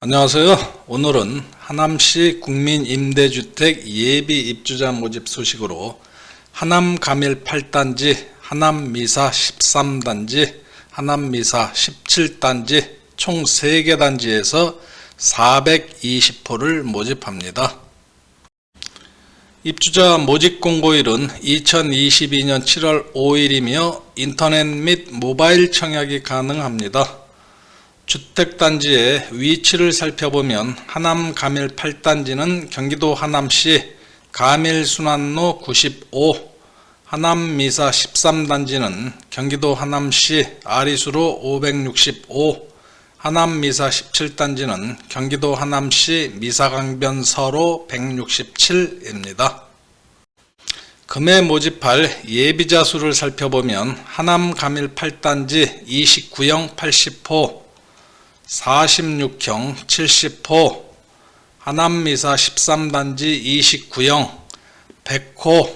안녕하세요. 오늘은 하남시 국민임대주택 예비 입주자 모집 소식으로 하남 가밀 8단지, 하남 미사 13단지, 하남 미사 17단지 총 3개 단지에서 420호를 모집합니다. 입주자 모집 공고일은 2022년 7월 5일이며 인터넷 및 모바일 청약이 가능합니다. 주택단지의 위치를 살펴보면 하남 가밀 8단지는 경기도 하남시 가밀 순환로 95, 하남 미사 13단지는 경기도 하남시 아리수로 565, 하남 미사 17단지는 경기도 하남시 미사강변서로 167입니다. 금해 모집할 예비자 수를 살펴보면 하남 가밀 8단지 29형 80호, 46형 70호, 하남미사 13단지 29형 100호,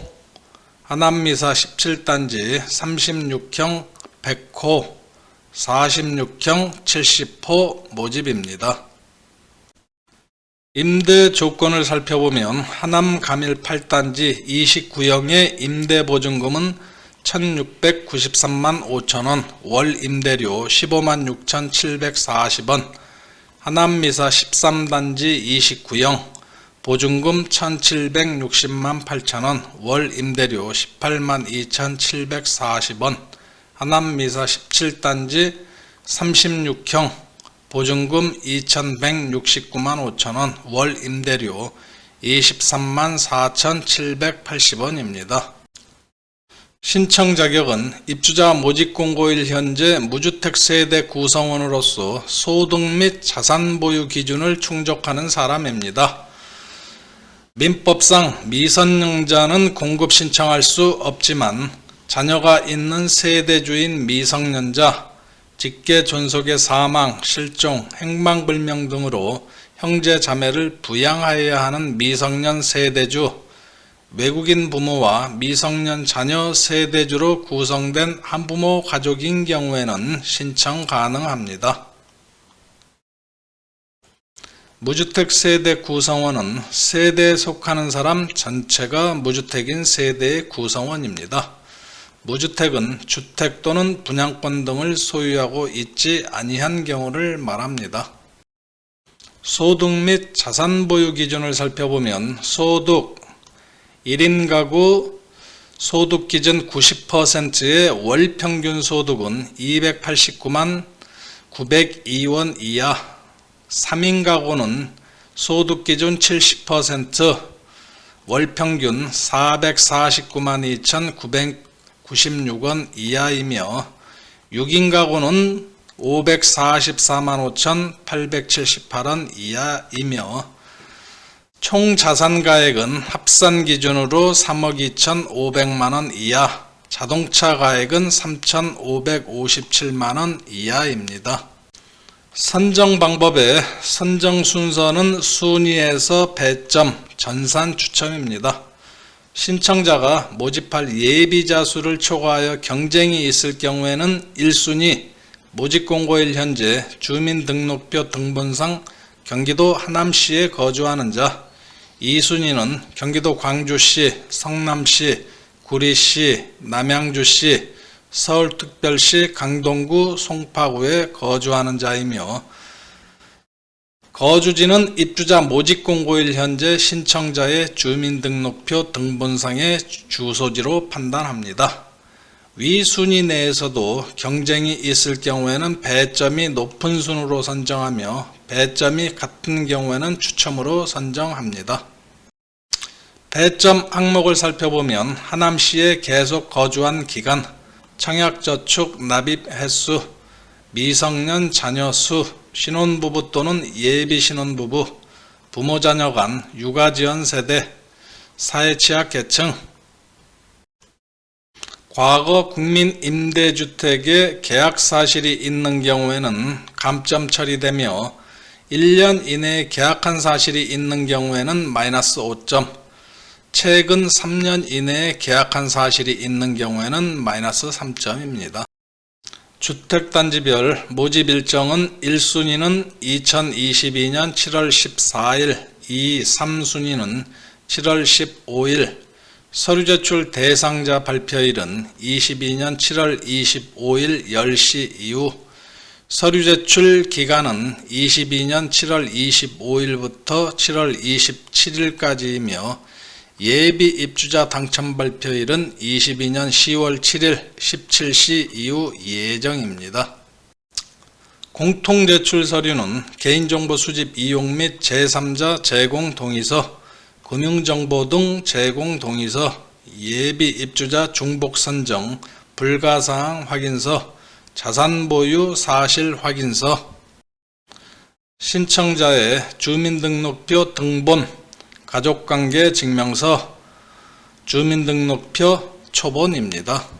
하남미사 17단지 36형 100호, 46형 70호 모집입니다. 임대 조건을 살펴보면 하남 가밀 8단지 29형의 임대 보증금은 1693만 5천원, 월 임대료 15만 6,740원, 하남미사 13단지 29형, 보증금 1760만 8천원, 월 임대료 18만 2,740원, 하남미사 17단지 36형, 보증금 2169만 5천원, 월 임대료 23만 4,780원입니다. 신청 자격은 입주자 모집 공고일 현재 무주택 세대 구성원으로서 소득 및 자산 보유 기준을 충족하는 사람입니다. 민법상 미성년자는 공급 신청할 수 없지만 자녀가 있는 세대주인 미성년자, 직계 존속의 사망, 실종, 행방불명 등으로 형제 자매를 부양하여야 하는 미성년 세대주, 외국인 부모와 미성년 자녀 세대주로 구성된 한부모 가족인 경우에는 신청 가능합니다. 무주택 세대 구성원은 세대에 속하는 사람 전체가 무주택인 세대의 구성원입니다. 무주택은 주택 또는 분양권 등을 소유하고 있지 아니한 경우를 말합니다. 소득 및 자산 보유 기준을 살펴보면 소득, 1인 가구 소득 기준 90%의 월 평균 소득은 289만 902원 이하, 3인 가구는 소득 기준 70%월 평균 449만 2,996원 이하이며 6인 가구는 544만 5,878원 이하이며 총 자산가액은 합산 기준으로 3억 2,500만원 이하, 자동차 가액은 3,557만원 이하입니다. 선정 방법의 선정 순서는 순위에서 배점, 전산 추첨입니다. 신청자가 모집할 예비자 수를 초과하여 경쟁이 있을 경우에는 1순위 모집 공고일 현재 주민등록표 등본상 경기도 하남시에 거주하는 자, 2순위는 경기도 광주시, 성남시, 구리시, 남양주시, 서울특별시 강동구 송파구에 거주하는 자이며 거주지는 입주자 모집 공고일 현재 신청자의 주민등록표 등본상의 주소지로 판단합니다. 위 순위 내에서도 경쟁이 있을 경우에는 배점이 높은 순으로 선정하며 배점이 같은 경우에는 추첨으로 선정합니다. 배점 항목을 살펴보면 하남시에 계속 거주한 기간, 청약저축 납입 횟수, 미성년 자녀 수, 신혼부부 또는 예비 신혼부부, 부모 자녀 간, 육아 지원 세대, 사회 취약 계층, 과거 국민 임대주택의 계약 사실이 있는 경우에는 감점 처리되며 1년 이내에 계약한 사실이 있는 경우에는 마이너스 5점, 최근 3년 이내에 계약한 사실이 있는 경우에는 마이너스 3점입니다. 주택단지별 모집 일정은 1순위는 2022년 7월 14일, 2, 3순위는 7월 15일, 서류 제출 대상자 발표일은 22년 7월 25일 10시 이후, 서류 제출 기간은 22년 7월 25일부터 7월 27일까지이며 예비 입주자 당첨 발표일은 22년 10월 7일 17시 이후 예정입니다. 공통 제출 서류는 개인정보 수집 이용 및 제3자 제공 동의서, 금융정보 등 제공 동의서, 예비 입주자 중복 선정, 불가사항 확인서, 자산 보유 사실 확인서, 신청자의 주민등록표 등본, 가족관계 증명서, 주민등록표 초본입니다.